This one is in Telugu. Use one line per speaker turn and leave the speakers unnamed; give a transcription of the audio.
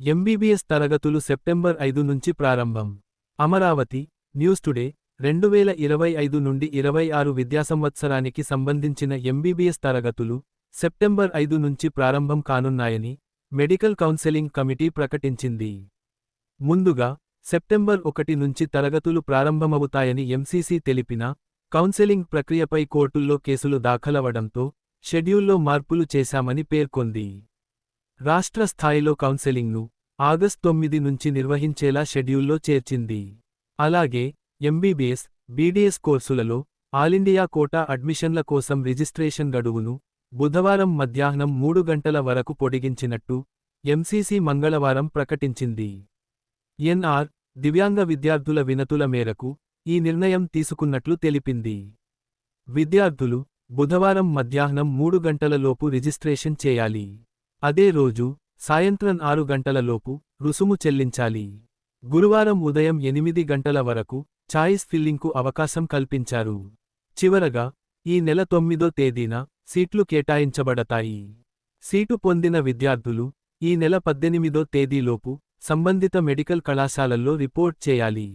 ఎంబీబీఎస్ తరగతులు సెప్టెంబర్ ఐదు నుంచి ప్రారంభం. అమరావతి న్యూస్ టుడే రెండు వేల ఇరవై ఐదు నుండి ఇరవై ఆరు విద్యా సంవత్సరానికి సంబంధించిన ఎంబీబీఎస్ తరగతులు సెప్టెంబర్ ఐదు నుంచి ప్రారంభం కానున్నాయని మెడికల్ కౌన్సెలింగ్ కమిటీ ప్రకటించింది. ముందుగా సెప్టెంబర్ ఒకటి నుంచి తరగతులు ప్రారంభమవుతాయని ఎంసీసీ తెలిపినా కౌన్సెలింగ్ ప్రక్రియపై కోర్టుల్లో కేసులు దాఖలవడంతో షెడ్యూల్లో మార్పులు చేశామని పేర్కొంది. రాష్ట్ర స్థాయిలో కౌన్సెలింగ్ను ఆగస్ట్ తొమ్మిది నుంచి నిర్వహించేలా షెడ్యూల్లో చేర్చింది. అలాగే ఎంబీబీఎస్ బీడీఎస్ కోర్సులలో ఆలిండియా కోటా అడ్మిషన్ల కోసం రిజిస్ట్రేషన్ గడువును బుధవారం మధ్యాహ్నం మూడు గంటల వరకు పొడిగించినట్టు ఎంసీసీ మంగళవారం ప్రకటించింది. ఎన్ఆర్ దివ్యాంగ విద్యార్థుల వినతుల మేరకు ఈ నిర్ణయం తీసుకున్నట్లు తెలిపింది. విద్యార్థులు బుధవారం మధ్యాహ్నం మూడు గంటలలోపు రిజిస్ట్రేషన్ చేయాలి. అదే రోజు సాయంత్రం ఆరు గంటలలోపు రుసుము చెల్లించాలి. గురువారం ఉదయం ఎనిమిది గంటల వరకు ఛాయిస్ ఫిల్లింగ్కు అవకాశం కల్పించారు. చివరగా ఈ నెల తొమ్మిదో తేదీన సీట్లు కేటాయించబడతాయి. సీటు పొందిన విద్యార్థులు ఈ నెల పద్దెనిమిదో తేదీలోపు సంబంధిత మెడికల్ కళాశాలల్లో రిపోర్ట్ చేయాలి.